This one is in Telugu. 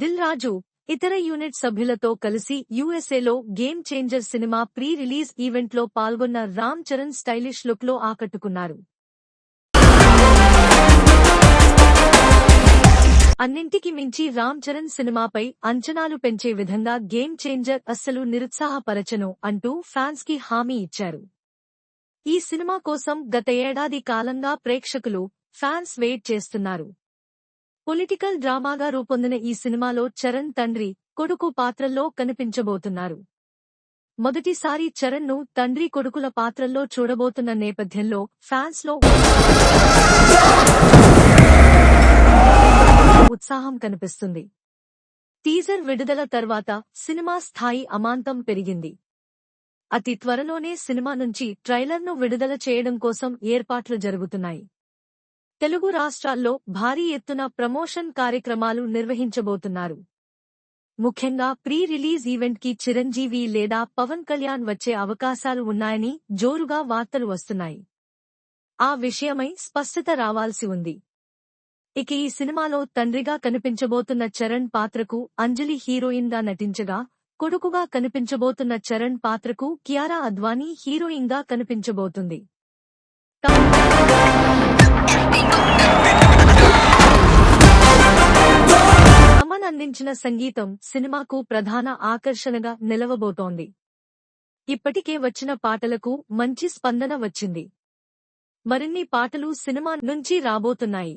దిల్ రాజు ఇతర యూనిట్ సభ్యులతో కలిసి యుఎస్ఏలో game changer cinema pre release ఈవెంట్లో పాల్గొన్న రామ్ చరణ్ స్టైలిష్ లుక్లో ఆకట్టుకున్నారు. అన్నింటికి మించి రామ్ చరణ్ సినిమాపై అంచనాలు పెంచే విధంగా గేమ్ చేంజర్ అస్సలు నిరుత్సాహపరచను అంటూ ఫ్యాన్స్కి హామీ ఇచ్చారు. ఈ సినిమా కోసం గత ఏడాది కాలంగా ప్రేక్షకులు ఫ్యాన్స్ వెయిట్ చేస్తున్నారు. పొలిటికల్ డ్రామాగా రూపొందిన ఈ సినిమాలో చరణ్ తండ్రి కొడుకు పాత్రల్లో కనిపించబోతున్నారు. మొదటిసారి చరణ్ను తండ్రి కొడుకుల పాత్రల్లో చూడబోతున్న నేపథ్యంలో ఫ్యాన్స్లో ఉత్సాహం కనిపిస్తుంది. టీజర్ విడుదల తర్వాత సినిమా స్థాయి అమాంతం పెరిగింది. అతి త్వరలోనే సినిమా నుంచి ట్రైలర్ను విడుదల చేయడం కోసం ఏర్పాట్లు జరుగుతున్నాయి. తెలుగు రాష్ట్రాల్లో భారీ ఎత్తున ప్రమోషన్ కార్యక్రమాలు నిర్వహించబోతున్నారు. ముఖ్యంగా ప్రీ రిలీజ్ ఈవెంట్కి చిరంజీవి లేదా పవన్ కళ్యాణ్ వచ్చే అవకాశాలు ఉన్నాయని జోరుగా వార్తలు వస్తున్నాయి. ఆ విషయమై స్పష్టత రావాల్సి ఉంది. ఇక ఈ సినిమాలో తండ్రిగా కనిపించబోతున్న చరణ్ పాత్రకు అంజలి హీరోయిన్గా నటించగా కొడుకుగా కనిపించబోతున్న చరణ్ పాత్రకు కియారా అద్వానీ హీరోయిన్గా కనిపించబోతుంది అమన్ అందించిన సంగీతం సినిమాకు ప్రధాన ఆకర్షణగా నిలవబోతోంది. ఇప్పటికే వచ్చిన పాటలకు మంచి స్పందన వచ్చింది. మరిన్ని పాటలు సినిమా నుంచి రాబోతున్నాయి.